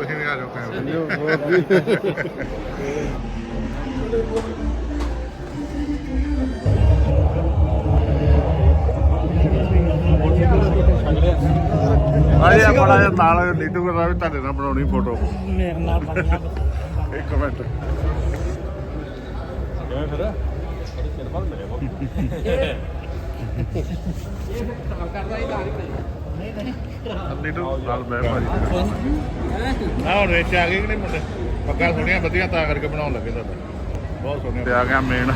ਤੁਸੀਂ ਵੀ ਆ ਜਾਓ ਕੈਮਰੇ ਆਏ ਆ ਬੜਾ ਜਿਹਾ ਨਾਲ ਨੀਟੂ ਕਰਦਾ ਵੀ ਤੁਹਾਡੇ ਨਾਲ ਬਣਾਉਣੀ ਫੋਟੋ ਮੇਰੇ ਨਾਲ ਬਣਿਆ ਇੱਕ ਮਿੰਟ। ਕਿਵੇਂ ਫਿਰ? ਕਿਹੜੇ ਬਾਅਦ ਮਿਲੇ ਕੋ ਨੀਟੂ ਨਾਲ ਮੈਂ ਭਾਜੀ। ਨਾ ਹੁਣ ਵਿੱਚ ਆ ਗਏ ਕਿ ਨਹੀਂ ਮੁੰਡੇ? ਪੱਗਾਂ ਸੋਹਣੀਆਂ ਵਧੀਆ ਤਾਂ ਕਰਕੇ ਬਣਾਉਣ ਲੱਗੇ ਤੁਹਾਡਾ। ਬਹੁਤ ਸੋਹਣੀਆਂ ਤੇ ਆ ਗਿਆ ਮੇਨ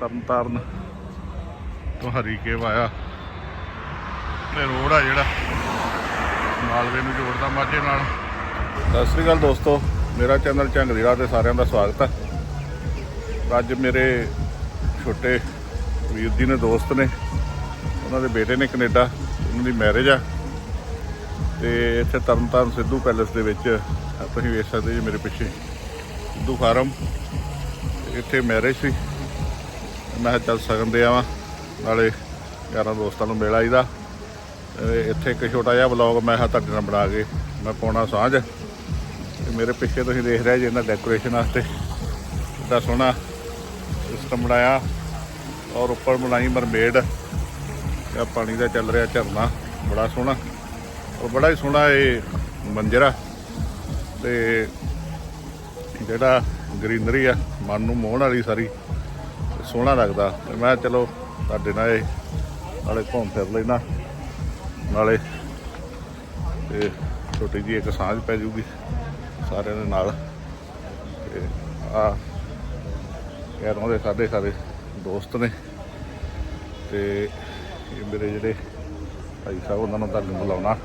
ਤਰਨ ਤਾਰਨ ਤੋਂ ਹਰੀਕੇ ਵਾਇਆ। ਇਹ ਰੋਡ ਆ ਜਿਹੜਾ। ਮਾਲਵੇ ਨੂੰ ਜੋੜਦਾ ਮਾਝੇ ਨਾਲ। ਸਤਿ ਸ੍ਰੀ ਅਕਾਲ ਦੋਸਤੋ। ਮੇਰਾ ਚੈਨਲ ਝੰਗਰੀੜਾ ਤੇ ਸਾਰਿਆਂ ਦਾ ਸਵਾਗਤ ਹੈ। ਅੱਜ ਮੇਰੇ ਛੋਟੇ ਵੀਰ ਜੀ ਨੇ ਦੋਸਤ ਨੇ ਉਹਨਾਂ ਦੇ ਬੇਟੇ ਨੇ ਕੈਨੇਡਾ, ਉਹਨਾਂ ਦੀ ਮੈਰਿਜ ਆ। ਤੇ ਇੱਥੇ ਤਰਨਤਾਰਨ ਸਿੱਧੂ ਪੈਲੇਸ ਦੇ ਵਿੱਚ ਤੁਸੀਂ ਵੇਖ ਸਕਦੇ ਜੀ ਮੇਰੇ ਪਿੱਛੇ ਸਿੱਧੂ ਫਾਰਮ। ਇੱਥੇ ਮੈਰਿਜ ਸੀ। ਮੈਂ ਚੱਲ ਸਗਨ ਦੇ ਆਵਾਂ। ਨਾਲੇ ਯਾਰਾਂ ਦੋਸਤਾਂ ਨੂੰ ਮਿਲ ਆਈਦਾ। ਤੇ ਇੱਥੇ ਇੱਕ ਛੋਟਾ ਜਿਹਾ ਵਲੌਗ ਮੈਂ ਹਾਂ ਤੁਹਾਡੇ ਨਾਲ ਬਣਾ ਕੇ ਮੈਂ ਪਾਉਣਾ ਸਾਂਝ। ਤੇ ਮੇਰੇ ਪਿੱਛੇ ਤੁਸੀਂ ਦੇਖ ਰਹੇ ਜੀ ਇਹਨਾਂ ਡੈਕੋਰੇਸ਼ਨ ਵਾਸਤੇ। ਕਿੰਨਾ ਸੋਹਣਾ ਸਿਸਟਮ ਬਣਾਇਆ। ਔਰ ਉੱਪਰ ਬਣਾਈ ਮਰਮੇਡ ਆ, ਪਾਣੀ ਦਾ ਚੱਲ ਰਿਹਾ ਝਰਨਾ, ਬੜਾ ਸੋਹਣਾ। ਔਰ ਬੜਾ ਹੀ ਸੋਹਣਾ ਇਹ ਮੰਜ਼ਰ ਆ। ਤੇ ਜਿਹੜਾ ਗ੍ਰੀਨਰੀ ਆ, ਮਨ ਨੂੰ ਮੋਹਣ ਵਾਲੀ ਸਾਰੀ, ਸੋਹਣਾ ਲੱਗਦਾ। ਤੇ ਮੈਂ ਚਲੋ ਤੁਹਾਡੇ ਨਾਲ ਇਹ ਨਾਲੇ ਘੁੰਮ ਫਿਰ ਲੈਣਾ ਨਾਲੇ ਤੇ ਛੋਟੀ ਜੀ ਇੱਕ ਸਾਂਝ ਪੈ ਜੂਗੀ ਸਾਰਿਆਂ ਦੇ ਨਾਲ। ਤੇ ਆ ਕਹਿ ਦੇ ਸਾਡੇ ਸਾਰੇ ਦੋਸਤ ਨੇ। ਤੇ ਇਹ ਮੇਰੇ ਜਿਹੜੇ ਭਾਈ ਸਾਹਿਬ ਉਹਨਾਂ ਨੂੰ ਤੁਹਾਨੂੰ ਬੁਲਾਉਣਾ।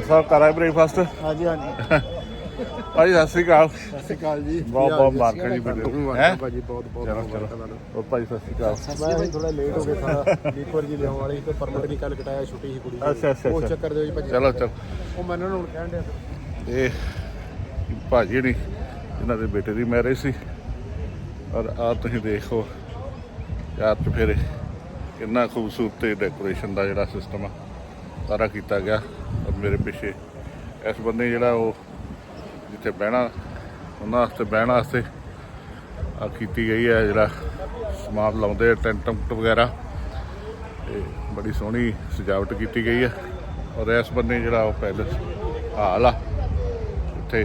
ਸਾਹਿਬ ਕਰਾਏ ਬ੍ਰੇਕਫਾਸਟ ਹਾਂਜੀ ਹਾਂਜੀ। ਭਾਈ ਸਤਿ ਸ੍ਰੀ ਅਕਾਲ। ਸਤਿ ਸ਼੍ਰੀ ਅਕਾਲ ਜੀ। ਬਹੁਤ ਬਹੁਤ ਮੁਬਾਰਕਾਂ ਜੀ ਹੈ? ਭਾਜੀ ਬਹੁਤ ਬਹੁਤ ਭਾਈ ਸਤਿ ਸ੍ਰੀ ਅਕਾਲ। ਮੈਂ ਥੋੜਾ ਲੇਟ ਹੋ ਗਿਆ ਸਾਰਾ। ਲੀਪਰ ਜੀ ਲਿਆਉਣ ਵਾਲੀ ਤੇ ਪਰਮਿਟ ਨਹੀਂ ਕੱਲ ਕਟਾਇਆ ਛੁੱਟੀ ਸੀ ਕੁੜੀ ਦੀ। ਅੱਛਾ, ਅੱਛਾ, ਅੱਛਾ। ਚੱਕਰ ਦੇ ਵਿੱਚ ਭਾਜੀ। ਚਲੋ ਚਲੋ। ਉਹ ਮੈਨੂੰ ਹੁਣ ਕਹਿਣ ਡਿਆ। ਇਹ ਭਾਜੀ ਨਹੀਂ ਇਹਨਾਂ ਦੇ ਬੇਟੇ ਦੀ ਮੈਰਿਜ ਸੀ। ਔਰ ਆ ਤੁਸੀਂ ਦੇਖੋ ਯਾਰ ਤੇ ਫਿਰ। ਕਿੰਨਾ ਖੂਬਸੂਰਤ ਤੇ ਡੈਕੋਰੇਸ਼ਨ ਦਾ ਜਿਹੜਾ ਸਿਸਟਮ ਆ, ਸਾਰਾ ਕੀਤਾ ਗਿਆ। ਔਰ ਮੇਰੇ ਪਿੱਛੇ ਇਸ ਬੰਦੇ ਜਿਹੜਾ ਉਹ ਜਿੱਥੇ ਬਹਿਣਾ, ਉਹਨਾਂ ਵਾਸਤੇ ਬਹਿਣ ਵਾਸਤੇ ਆ ਕੀਤੀ ਗਈ ਹੈ ਜਿਹੜਾ ਸਮਾਨ ਲਾਉਂਦੇ ਟੈਂਟ ਟੁੰਟ ਵਗੈਰਾ। ਤੇ ਬੜੀ ਸੋਹਣੀ ਸਜਾਵਟ ਕੀਤੀ ਗਈ ਹੈ। ਔਰ ਇਸ ਬੰਨੇ ਜਿਹੜਾ ਉਹ ਪੈਲਸ ਹਾਲ ਆ ਉੱਥੇ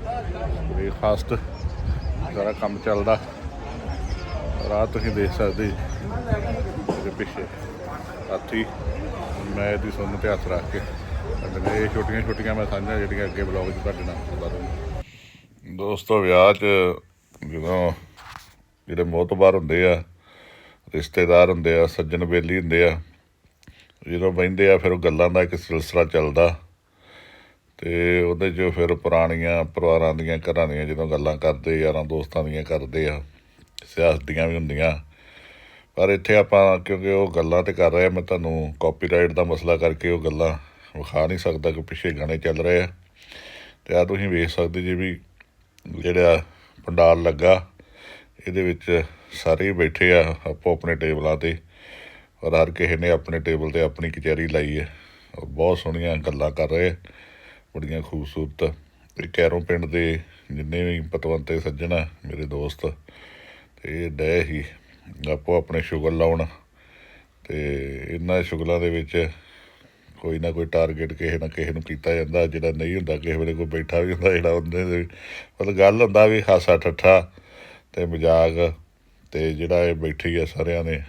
ਬ੍ਰੇਕਫਾਸਟ ਸਾਰਾ ਕੰਮ ਚੱਲਦਾ। ਰਾਤ ਤੁਸੀਂ ਦੇਖ ਸਕਦੇ ਜੀ। ਪਿੱਛੇ ਹਾਥੀ ਮੈਂ ਇਹਦੀ ਸੁਣਨ ਤੇ ਹੱਥ ਰੱਖ ਕੇ। ਤੁਹਾਡੇ ਇਹ ਛੋਟੀਆਂ ਛੋਟੀਆਂ ਮੈਂ ਸਾਂਝਾਂ ਜਿਹੜੀਆਂ ਅੱਗੇ ਬਲੌਗ 'ਚ ਤੁਹਾਡੇ ਨਾਲ ਕਰਦਾ ਦੋਸਤੋ, ਵਿਆਹ 'ਚ ਜਦੋਂ ਜਿਹੜੇ ਮੋਤਬਾਰ ਹੁੰਦੇ ਆ, ਰਿਸ਼ਤੇਦਾਰ ਹੁੰਦੇ ਆ, ਸੱਜਣ ਬੇਲੀ ਹੁੰਦੇ ਆ, ਜਦੋਂ ਬਹਿੰਦੇ ਆ, ਫਿਰ ਉਹ ਗੱਲਾਂ ਦਾ ਇੱਕ ਸਿਲਸਿਲਾ ਚੱਲਦਾ। ਤੇ ਉਹਦੇ 'ਚ ਫਿਰ ਪੁਰਾਣੀਆਂ ਪਰਿਵਾਰਾਂ ਦੀਆਂ, ਘਰਾਂ ਦੀਆਂ ਜਦੋਂ ਗੱਲਾਂ ਕਰਦੇ, ਯਾਰਾਂ ਦੋਸਤਾਂ ਦੀਆਂ ਕਰਦੇ ਆ। ਸਿਆਸਤ ਦੀਆਂ ਵੀ ਹੁੰਦੀਆਂ। ਪਰ ਇੱਥੇ ਆਪਾਂ ਕਿਉਂਕਿ ਉਹ ਗੱਲਾਂ ਤੇ ਕਰ ਰਹੇ ਆ, ਮੈਂ ਤੁਹਾਨੂੰ ਕਾਪੀਰਾਈਟ ਦਾ ਮਸਲਾ ਕਰਕੇ ਉਹ ਗੱਲਾਂ ਵਿਖਾ ਨਹੀਂ ਸਕਦਾ ਕਿ ਪਿੱਛੇ ਗਾਣੇ ਚੱਲ ਰਹੇ ਆ। ਤੇ ਆ ਤੁਸੀਂ ਵੇਖ ਸਕਦੇ ਜੀ ਵੀ ਜਿਹੜਾ ਪੰਡਾਲ ਲੱਗਾ, ਇਹਦੇ ਵਿੱਚ ਸਾਰੇ ਬੈਠੇ ਆ ਆਪੋ ਆਪਣੇ ਟੇਬਲਾਂ ਤੇ ਔਰ ਹਰ ਕਿਸੇ ਨੇ ਆਪਣੇ ਟੇਬਲ ਤੇ ਆਪਣੀ ਕਚਹਿਰੀ ਲਾਈ ਹੈ ਔਰ ਬਹੁਤ ਸੋਹਣੀਆਂ ਗੱਲਾਂ ਕਰ ਰਹੇ ਬੜੀਆਂ ਖੂਬਸੂਰਤ। ਤੇ ਕੈਰੋਂ ਪਿੰਡ ਦੇ ਜਿੰਨੇ ਵੀ ਪਤਵੰਤੇ ਸੱਜਣ ਆ, ਮੇਰੇ ਦੋਸਤ ਤੇ ਇਹ ਡੈ ਹੀ, ਆਪੋ ਆਪਣੇ ਸ਼ੁਗਲ ਲਾਉਣ ਤੇ ਇਹਨਾਂ ਸ਼ੁਗਲਾਂ ਦੇ ਵਿੱਚ ਕੋਈ ਨਾ ਕੋਈ ਟਾਰਗੇਟ ਕਿਸੇ ਨਾ ਕਿਸੇ ਨੂੰ ਕੀਤਾ ਜਾਂਦਾ, ਜਿਹੜਾ ਨਹੀਂ ਹੁੰਦਾ, ਕਿਸੇ ਵੇਲੇ ਕੋਈ ਬੈਠਾ ਵੀ ਹੁੰਦਾ, ਜਿਹੜਾ ਉਹਦੇ ਦੇ ਮਤਲਬ ਗੱਲ ਹੁੰਦਾ ਵੀ ਹਾਸਾ ਠੱਠਾ ਤੇ ਮਜ਼ਾਕ ਤੇ ਜਿਹੜਾ ਇਹ ਬੈਠੀ ਆ ਸਾਰਿਆਂ ਨੇ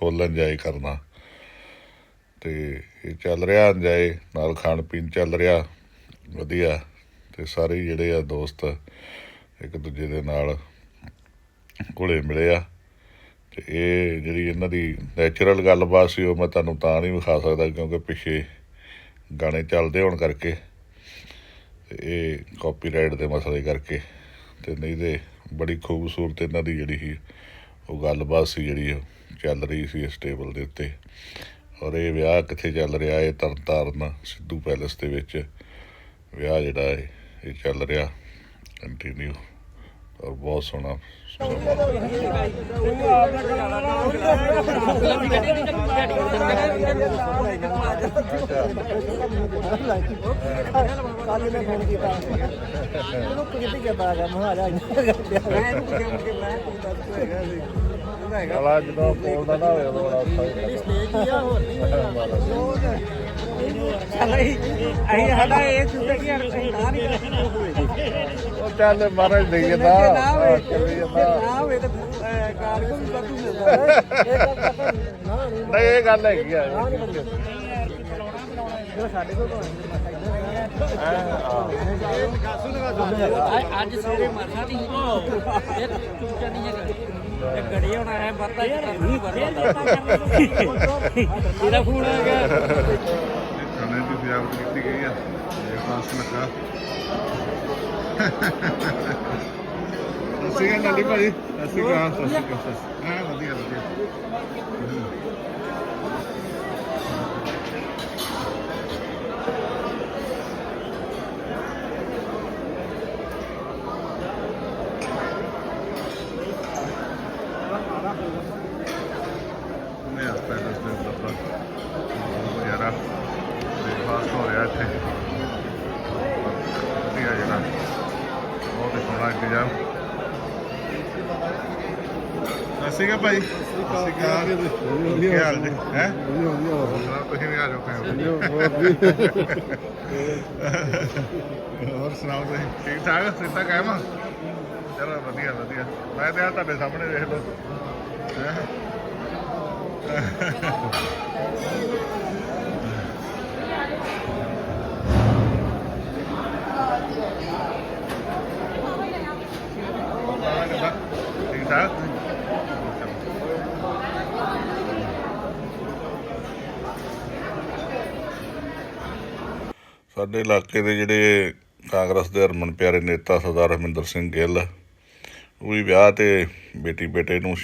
ਫੁੱਲ ਇੰਜੋਏ ਕਰਨਾ। ਤੇ ਇਹ ਚੱਲ ਰਿਹਾ ਇੰਜੋਏ ਨਾਲ ਖਾਣ ਪੀਣ ਚੱਲ ਰਿਹਾ, ਵਧੀਆ ਤੇ ਸਾਰੇ ਜਿਹੜੇ ਆ ਦੋਸਤ ਇੱਕ ਦੂਜੇ ਦੇ ਨਾਲ ਘੁਲੇ ਮਿਲੇ ਆ ਤੇ ਇਹ ਜਿਹੜੀ ਇਹਨਾਂ ਦੀ ਨੈਚੁਰਲ ਗੱਲਬਾਤ ਸੀ, ਉਹ ਮੈਂ ਤੁਹਾਨੂੰ ਤਾਂ ਨਹੀਂ ਵਿਖਾ ਸਕਦਾ, ਕਿਉਂਕਿ ਪਿੱਛੇ ਗਾਣੇ ਚੱਲਦੇ ਹੋਣ ਕਰਕੇ ਤੇ ਇਹ ਕਾਪੀਰਾਈਟ ਦੇ ਮਸਲੇ ਕਰਕੇ। ਤੇ ਨਹੀਂ ਤੇ ਬੜੀ ਖੂਬਸੂਰਤ ਇਹਨਾਂ ਦੀ ਜਿਹੜੀ ਸੀ, ਉਹ ਗੱਲਬਾਤ ਸੀ ਜਿਹੜੀ ਚੱਲ ਰਹੀ ਸੀ ਇਸ ਟੇਬਲ ਦੇ ਉੱਤੇ। ਔਰ ਇਹ ਵਿਆਹ ਕਿੱਥੇ ਚੱਲ ਰਿਹਾ ਹੈ ਤਰਨਤਾਰਨ ਸਿੱਧੂ ਪੈਲੇਸ ਦੇ ਵਿੱਚ ਵਿਆਹ ਜਿਹੜਾ ਹੈ, ਇਹ ਚੱਲ ਰਿਹਾ। ਕੰਟੀਨਿਊ ਔਰ ਬਹੁਤ ਸੋਹਣਾ। ਕੱਲ ਮੈਂ ਫੋਨ ਕੀਤਾ ਉਹਨੂੰ ਕਿਤੇ ਕੀਤਾ ਆ ਮੈਂ ਆ ਜਾ ਮੈਂ ਇਹਨੂੰ ਕਿਹਾ ਕਿ ਮੈਂ ਦੱਸ ਹੈਗਾ ਸੀ ਕਲਾ ਜਦੋਂ ਬੋਲਦਾ ਨਾ ਹੋਵੇ ਉਦੋਂ ਬੜਾ ਔਖਾ ਸਟੇਜ ਹੀ ਆ ਹੋਰ ਨਹੀਂ ਅਸੀਂ ਸਾਡਾ ਇਹ ਸੁਣਦਾ ਕਿ ਨਾ ਨਹੀਂ ਉਹ ਚੱਲ ਮਹਾਰਾਜ ਦੇਈ ਜਾਂਦਾ ਨਾ। ਹੋਵੇ ਚੱਲੀ ਜੇ ਜਾਂਦਾ ਨਾ ਹੋਵੇ ਤਾਂ ਕਾਰ ਕੋਲ ਵੀ ਵਾਧੂ ਮਿਲਦਾ। ਇਹ ਗੱਲ ਤਾਂ ਨਾ ਨਹੀਂ ਨਹੀਂ ਇਹ ਗੱਲ ਹੈਗੀ ਆ। ਨਹੀਂ ਸਾਡੇ ਕੋਲ ਤਾਂ ਅੱਜ ਸਵੇਰੇ ਮਰਨਾ ਨਹੀਂ ਇਹ ਚੂਚਾ ਨਹੀਂ ਹੈਗਾ। ਇਹ ਗੜੀ ਹੋਣਾ ਹੈ ਵਰਤਾ ਹੀ ਕਰਨੀ। ਵਰਤਾ ਤੇਰਾ ਫੋਨ ਆ ਗਿਆ। ਖਾਣੇ ਦੀ ਸਜਾਵਟ ਕੀਤੀ ਗਈ ਆ। ਇਹ ਪਾਸ ਲੱਗਾ ਅਸੀਂ ਕਹਿੰਦੇ ਨਾਲੀ ਭਾਜੀ ਅਸੀਂ ਕਹਾਂ ਅਸੀਂ ਕਹਾਂ ਹਾਂ ਵਧੀਆ ਵਧੀਆ ਨੇ ਹਸਪਤਾਲ ਦੇ ਅੰਦਰ ਤਾਂ ਯਾਰਾ ਬ੍ਰੇਕਫਾਸਟ ਹੋ ਰਿਹਾ ਇੱਥੇ ਵਧੀਆ ਜਿਹੜਾ ਬਹੁਤ ਹੀ ਸੋਹਣਾ ਇੰਤਜ਼ਾਮ ਅਕਾਲ ਭਾਈ। ਅਕਾਲ ਕੀ ਹਾਲ ਜੀ? ਹੈ? ਤੁਸੀਂ ਵੀ ਆ ਜਾਓ ਕਹੋ ਹੋਰ ਸੁਣਾਓ ਤੁਸੀਂ? ਠੀਕ ਠਾਕ? ਸਿੱਧਾ ਕਾਇਮ ਚਲੋ ਵਧੀਆ ਵਧੀਆ। ਮੈਂ ਤੇ ਆ ਤੁਹਾਡੇ ਸਾਹਮਣੇ ਦੇਖ ਲਓ। ਹੈਂ? ਠੀਕ ਠਾਕ ਸਾਡੇ ਇਲਾਕੇ ਦੇ ਜਿਹੜੇ ਕਾਂਗਰਸ ਦੇ ਹਰਮਨ ਪਿਆਰੇ ਨੇਤਾ ਸਰਦਾਰ ਹਰਮਿੰਦਰ ਸਿੰਘ ਗਿੱਲ, ਉਹ ਵੀ ਵਿਆਹ ਤੇ ਬੇਟੀ ਬੇਟੇ ਨੂੰ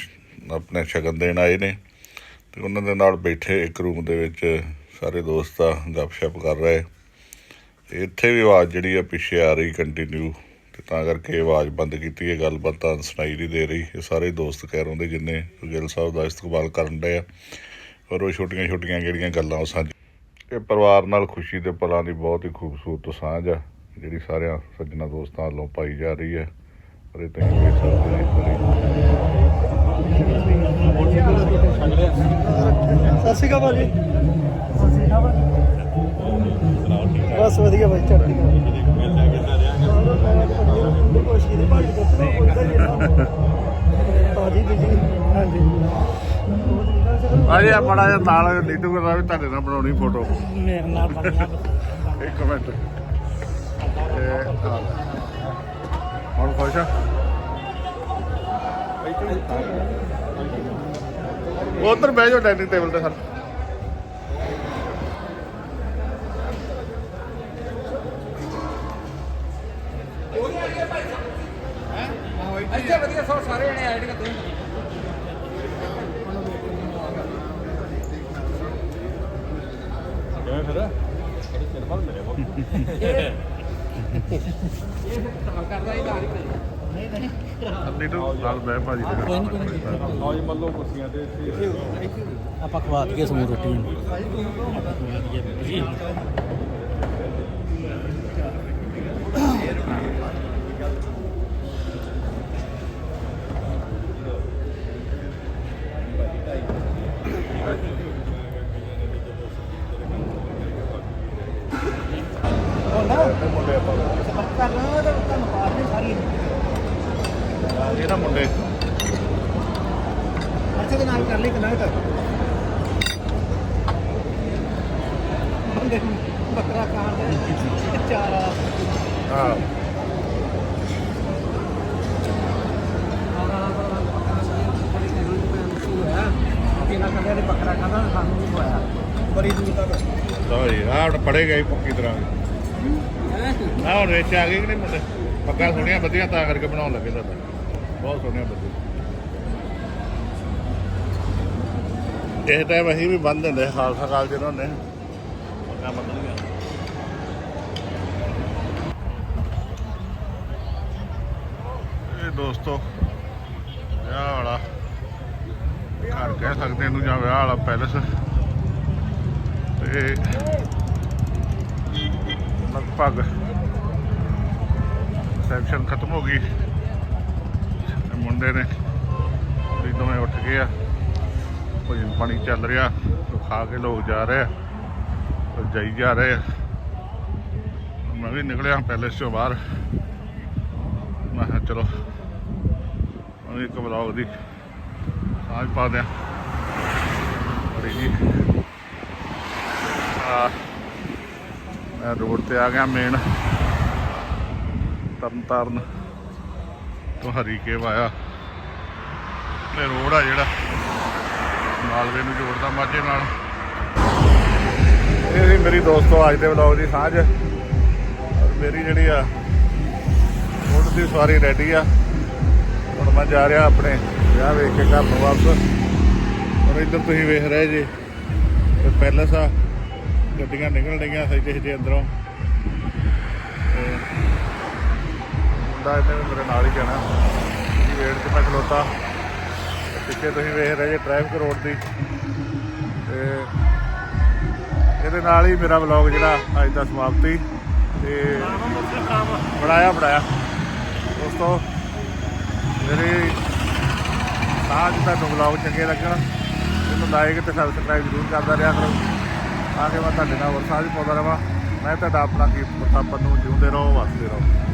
ਆਪਣੇ ਸ਼ਗਨ ਦੇਣ ਆਏ ਨੇ ਤੇ ਉਹਨਾਂ ਦੇ ਨਾਲ ਬੈਠੇ ਇੱਕ ਰੂਮ ਦੇ ਵਿੱਚ ਸਾਰੇ ਦੋਸਤ ਆ, ਗੱਪਸ਼ਪ ਕਰ ਰਹੇ। ਇੱਥੇ ਵੀ ਆਵਾਜ਼ ਜਿਹੜੀ ਆ ਪਿੱਛੇ ਆ ਰਹੀ ਕੰਟੀਨਿਊ ਤੇ ਤਾਂ ਕਰਕੇ ਆਵਾਜ਼ ਬੰਦ ਕੀਤੀ ਹੈ ਗੱਲਬਾਤ ਤਾਂ ਸੁਣਾਈ ਨਹੀਂ ਦੇ ਰਹੀ। ਇਹ ਸਾਰੇ ਦੋਸਤ ਕਹਿ ਰਹੇ ਜਿੰਨੇ ਗਿੱਲ ਸਾਹਿਬ ਦਾ ਇਸਤਕਬਾਲ ਕਰਨ ਡਏ ਆ। ਔਰ ਉਹ ਛੋਟੀਆਂ ਛੋਟੀਆਂ ਜਿਹੜੀਆਂ ਗੱਲਾਂ ਉਹ ਸਾਂਝ ਇਹ ਪਰਿਵਾਰ ਨਾਲ ਖੁਸ਼ੀ ਦੇ ਪਲਾਂ ਦੀ ਬਹੁਤ ਹੀ ਖੂਬਸੂਰਤ ਸਾਂਝ ਆ ਜਿਹੜੀ ਸਾਰਿਆਂ ਸੱਜਣਾ ਦੋਸਤਾਂ ਵੱਲੋਂ ਪਾਈ ਜਾ ਰਹੀ ਹੈ ਔਰ ਇਹ ਤੁਸੀਂ ਵੇਖ ਸਕਦੇ ਹੋ ਸਤਿ ਸ਼੍ਰੀ ਅਕਾਲ ਭਾਜੀ। ਬਸ ਵਧੀਆ ਭਾਈ ਚੜ੍ਹਦੀ ਹਾਂਜੀ। ਅਜੇ ਬੜਾ ਜਿਹਾ ਤਾਲ ਨੀਟੂ ਕਰਦਾ ਵੀ ਤੁਹਾਡੇ ਨਾਲ ਬਣਾਉਣੀ ਫੋਟੋ ਮੇਰੇ ਨਾਲ ਬਣਿਆ ਇੱਕ ਮਿੰਟ। ਆ। ਹੁਣ ਖੁਸ਼ ਆ? ਉਧਰ ਬਹਿ ਜਾਓ ਡਾਈਨਿੰਗ ਟੇਬਲ ਤੇ ਸਰ ਇੱਥੇ ਵਧੀਆ ਸੋ ਸਾਰੇ ਜਣੇ ਆਏ ਨੇ ਤੂੰ। ਕਰਦਾ ਹੀ ਦਾਰੀ ਨੀਟੂ ਨਾਲ ਬਹਿ ਭਾਜੀ ਦੇ ਨਾਲ ਆਪਾਂ ਖਵਾ ਦਈਏ ਸਮੂਹ ਰੋਟੀ ਮੁੰਡੇ ਆਪਾਂ ਕਰਨਾ ਤਾਂ ਤੁਹਾਨੂੰ ਪਾਸ ਨਹੀਂ ਸਾਰੀ ਇਹ ਨਾ ਮੁੰਡੇ ਅੱਛਾ ਦੇ ਨਾਲ ਕਰ ਲਈ ਕਨੈਕਟ ਬੰਦੇ ਨੂੰ ਬੱਕਰਾ ਖਾਣ ਦਾ ਚਾਰਾ ਹਾਂ। ਨੇ ਬੜੀ ਦੂਰ ਤੱਕ। ਲਓ ਜੀ ਆਹ ਹੁਣ ਪੜੇ ਗਏ ਪੱਕੀ ਤਰ੍ਹਾਂ। ਆਹ ਹੁਣ ਵਿੱਚ ਆ ਗਏ ਕਿ ਨਹੀਂ ਮੁੰਡੇ? ਪੱਕਾ ਸੋਹਣੀਆਂ, ਵਧੀਆ, ਤਾਂ ਕਰਕੇ ਬਣਾਉਣ ਲੱਗੇ ਤਾਂ ਬਹੁਤ ਸੋਹਣੀਆਂ ਵਧੀਆ ਇਹ ਟਾਈਮ ਅਸੀਂ ਵੀ ਬੰਦ ਹੁੰਦੇ ਖਾਲਸਾ ਕਾਲਜ ਦੇ ਹੁੰਦੇ ਪੱਕਾ ਬੰਦ ਨਹੀਂ ਇਹ ਦੋਸਤੋ, ਵਿਆਹ ਵਾਲਾ। ਘਰ ਕਹਿ ਸਕਦੇ ਇਹਨੂੰ ਜਾਂ ਵਿਆਹ ਵਾਲਾ ਪੈਲਸ ਤੇ ਲਗਭਗ ਸੈਕਸ਼ਨ ਖਤਮ ਹੋ ਗਈ। ਮੁੰਡੇ ਨੇ ਵੀ ਦੋਵੇਂ ਉੱਠ ਗਏ ਆ। ਭੋਜਨ ਪਾਣੀ ਚੱਲ ਰਿਹਾ ਤੇ ਖਾ ਕੇ ਲੋਕ ਜਾ ਰਹੇ ਆ ਤੇ ਜਾਈ ਜਾ ਰਹੇ ਆ। ਮੈਂ ਵੀ ਨਿਕਲਿਆ ਪੈਲੇਸ ਚੋਂ ਬਾਹਰ। ਮੈਂ ਕਿਹਾ ਚਲੋ, ਮੈਂ ਵੀ ਇੱਕ ਬਲੌਗ ਦੀ ਸਾਂਝ ਪਾ ਦਿਆਂ। ਬੜੀ ਜੀ। ਆ ਰੋਡ ਤੇ ਆ ਗਿਆ ਮੇਨ ਤਰਨ ਤਾਰਨ ਤੋਂ ਹਰੀਕੇ ਵਾਇਆ। ਇਹ ਰੋਡ ਆ ਜਿਹੜਾ। ਮਾਲਵੇ ਨੂੰ ਜੋੜਦਾ ਮਾਝੇ ਨਾਲ। ਇਹ ਸੀ ਮੇਰੀ ਦੋਸਤੋ, ਅੱਜ ਦੇ ਵਲੌਗ ਦੀ ਸਾਂਝ। ਮੇਰੀ ਜਿਹੜੀ ਆ, ਰੋਡ ਦੀ ਸਵਾਰੀ ਰੈਡੀ ਆ। ਹੁਣ ਮੈਂ ਜਾ ਰਿਹਾ ਆਪਣੇ ਵਿਆਹ ਵੇਖ ਕੇ ਘਰ ਨੂੰ ਵਾਪਸ। ਔਰ ਇੱਧਰ ਤੁਸੀਂ ਵੇਖ ਰਹੇ ਜੀ, ਇਹ ਪੈਲਸ ਆ। ਗੱਡੀਆਂ ਨਿਕਲ ਰਹੀਆਂ ਸਜੇ ਸੱਜੇ ਅੰਦਰੋਂ। ਤੇ ਮੁੰਡਾ ਇਹਨੇ ਮੇਰੇ ਨਾਲ ਹੀ ਜਾਣਾ। ਜੀ ਵੇਟ 'ਚ ਮੈਂ ਖਲੋਤਾ। ਤੇ ਪਿੱਛੇ ਤੁਸੀਂ ਵੇਖ ਰਹੇ ਜੇ ਟ੍ਰੈਫਿਕ ਰੋਡ ਦੀ। ਤੇ ਇਹਦੇ ਨਾਲ ਹੀ ਮੇਰਾ ਵਲੌਗ ਜਿਹੜਾ ਅੱਜ ਦਾ ਸਮਾਪਤੀ। ਤੇ ਬਣਾਇਆ ਬਣਾਇਆ। ਦੋਸਤੋ, ਮੇਰੇ ਸਾਜ ਤੁਹਾਨੂੰ ਵਲੌਗ ਚੰਗੇ ਲੱਗਣ ਇਹਨੂੰ ਲਾਈਕ ਤੇ ਸਬਸਕ੍ਰਾਈਬ ਜ਼ਰੂਰ ਕਰਦਾ ਰਿਹਾ ਕਰੋ। ਤਾਂ ਕਿ ਮੈਂ ਤੁਹਾਡੇ ਨਾਲ ਹੋਰ ਸਾਜ ਪਾਉਂਦਾ ਰਵਾਂ ਮੈਂ ਤੁਹਾਡਾ ਆਪਣਾ ਕੀਰਤ ਪ੍ਰਤਾਪਨ ਨੂੰ ਜਿਉਂਦੇ ਰਹੋ ਵਸਦੇ ਰਹੋ।